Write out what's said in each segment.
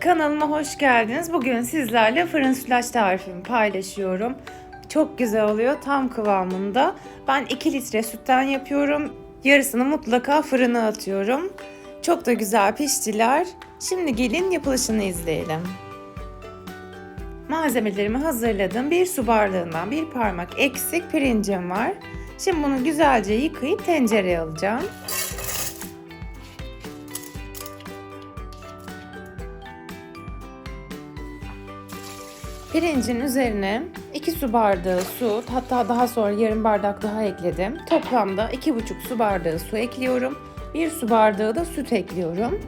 Kanalıma hoş geldiniz. Bugün sizlerle fırın sütlaç tarifimi paylaşıyorum. Çok güzel oluyor, tam kıvamında. Ben 2 litre sütten yapıyorum. Yarısını mutlaka fırına atıyorum. Çok da güzel piştiler. Şimdi gelin yapılışını izleyelim. Malzemelerimi hazırladım. Bir su bardağından bir parmak eksik pirincim var. Şimdi bunu güzelce yıkayıp tencereye alacağım. Pirincin üzerine 2 su bardağı su, hatta daha sonra yarım bardak daha ekledim. Toplamda 2,5 su bardağı su ekliyorum. 1 su bardağı da süt ekliyorum.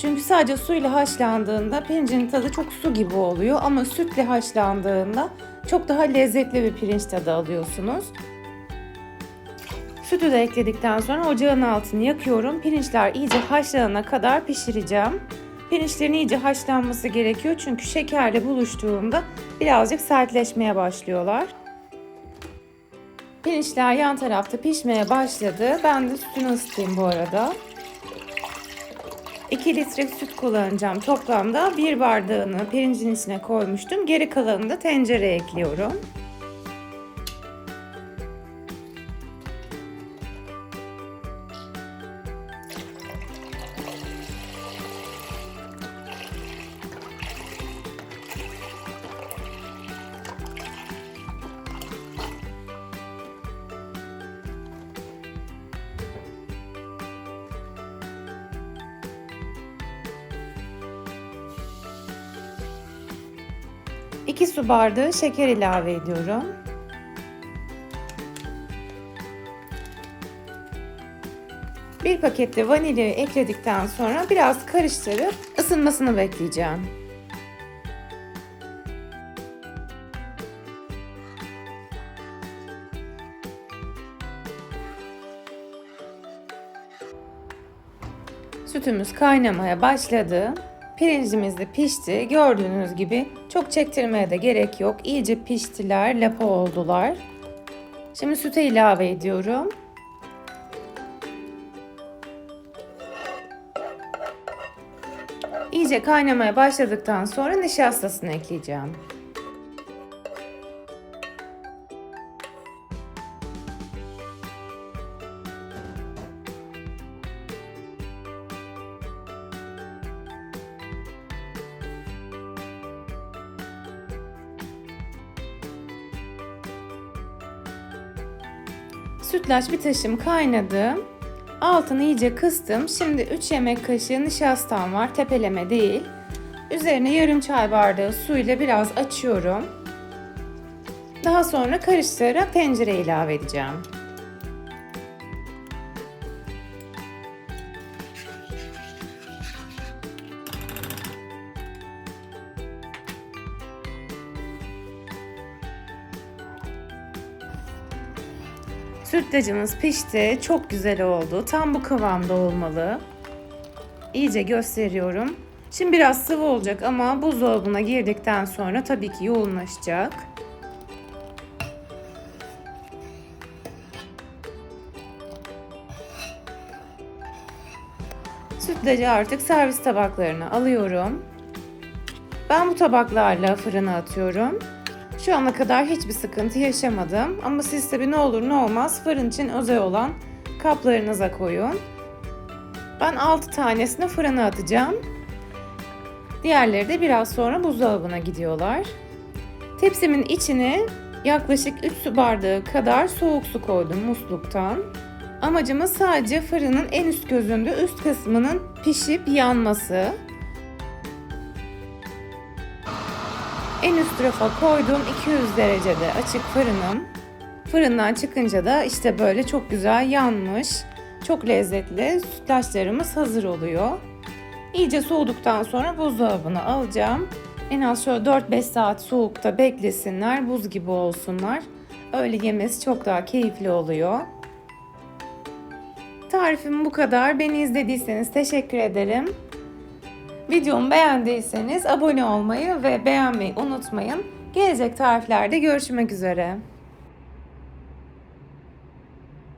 Çünkü sadece suyla haşlandığında pirincin tadı çok su gibi oluyor ama sütle haşlandığında çok daha lezzetli bir pirinç tadı alıyorsunuz. Sütü de ekledikten sonra ocağın altını yakıyorum. Pirinçler iyice haşlanana kadar pişireceğim. Pirinçlerin iyice haşlanması gerekiyor çünkü şekerle buluştuğunda birazcık sertleşmeye başlıyorlar. Pirinçler yan tarafta pişmeye başladı. Ben de sütünü ısıtayım bu arada. 2 litre süt kullanacağım. Toplamda bir bardağını pirincin içine koymuştum. Geri kalanını da tencereye ekliyorum. İki su bardağı şeker ilave ediyorum. Bir pakette vanilyayı ekledikten sonra biraz karıştırıp ısınmasını bekleyeceğim. Sütümüz kaynamaya başladı. Pirincimiz de pişti. Gördüğünüz gibi çok çektirmeye de gerek yok. İyice piştiler, lapa oldular. Şimdi süte ilave ediyorum. İyice kaynamaya başladıktan sonra nişastasını ekleyeceğim. Sütlaç bir taşım kaynadı. Altını iyice kıstım. Şimdi 3 yemek kaşığı nişastam var. Tepeleme değil. Üzerine yarım çay bardağı su ile biraz açıyorum. Daha sonra karıştırarak tencereye ilave edeceğim. Sütlacımız pişti. Çok güzel oldu. Tam bu kıvamda olmalı. İyice gösteriyorum. Şimdi biraz sıvı olacak ama buzdolabına girdikten sonra tabii ki yoğunlaşacak. Sütlacı artık servis tabaklarına alıyorum. Ben bu tabaklarla fırına atıyorum. Şu ana kadar hiçbir sıkıntı yaşamadım. Ama siz tabi ne olur ne olmaz fırın için özel olan kaplarınıza koyun. Ben 6 tanesini fırına atacağım. Diğerleri de biraz sonra buzdolabına gidiyorlar. Tepsimin içine yaklaşık 3 su bardağı kadar soğuk su koydum musluktan. Amacımız sadece fırının en üst gözünde üst kısmının pişip yanması. En üst rafa koydum 200 derecede açık fırınım. Fırından çıkınca da işte böyle çok güzel yanmış, çok lezzetli sütlaçlarımız hazır oluyor. İyice soğuduktan sonra buzdolabına alacağım. En az şöyle 4-5 saat soğukta beklesinler, buz gibi olsunlar. Öyle yemesi çok daha keyifli oluyor. Tarifim bu kadar. Beni izlediyseniz teşekkür ederim. Videomu beğendiyseniz abone olmayı ve beğenmeyi unutmayın. Gelecek tariflerde görüşmek üzere.